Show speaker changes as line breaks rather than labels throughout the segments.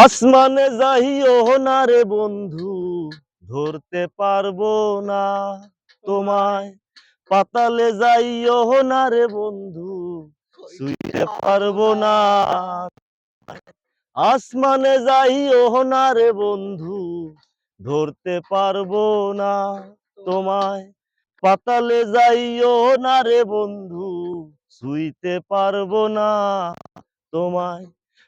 আসমানে যাইও না রে বন্ধু, ধরতে পারব না তোমায়। পাতালে যাইও না রে বন্ধু, শুইতে পারব না। আসমানে যাইও না রে বন্ধু, ধরতে পারব না তোমায়। পাতালে যাইও না রে বন্ধু, শুইতে পারব না তোমায়।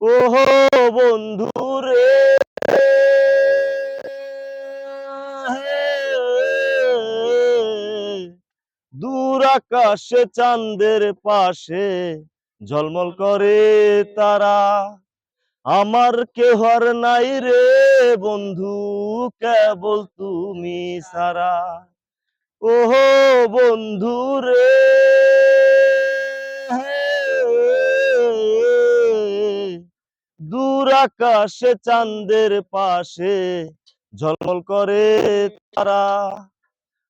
ওহো বন্ধু রে দূর আকাশে চাঁদের পাশে ঝলমল করে তারা। আমার কেহ আর নাই রে বন্ধু, কেবল তুমি সারা। ওহো বন্ধু রে আকাশে চাঁদের পাশে ঝলমল করে তারা।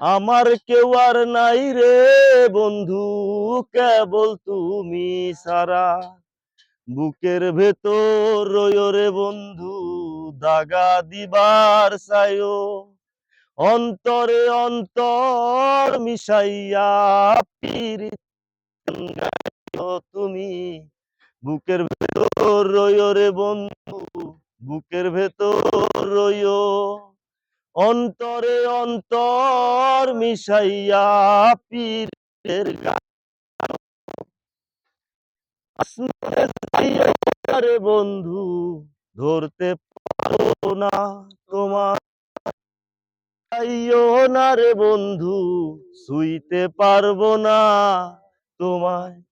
আমার কেউ আর নাই রে বন্ধু, কেবল তুমি সারা। বুকের ভেতর রইও রে বন্ধু, দাগা দিবার সায়ো অন্তরে অন্তর মিশাইয়া পিরিত তুমি। বুকের ভেতর রইও রে বন্ধু, বুকের ভেতর রইও। অন্তরে অন্তর মিশাইয়া পীরের আসমানে বন্ধু, ধরতে পারো না তোমার। রে বন্ধু, শুইতে পারব না তোমায়।